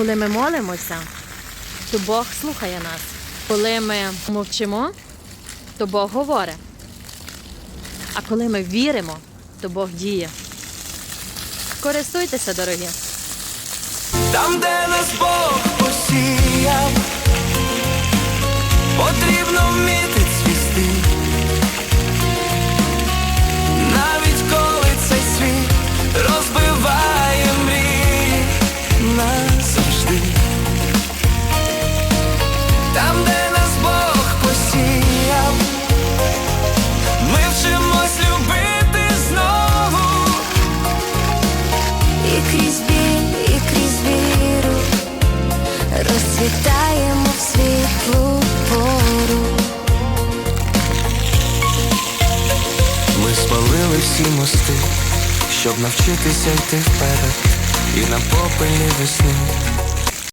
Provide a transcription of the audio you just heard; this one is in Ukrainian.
Коли ми молимося, то Бог слухає нас. Коли ми мовчимо, то Бог говорить. А коли ми віримо, то Бог діє. Користуйтеся, дорогі. Там, де нас Бог крізь біль, і крізь віру. Розцвітаємо в світлу пору. Ми спалили всі мости, щоб навчитися йти вперед, і на попельній весні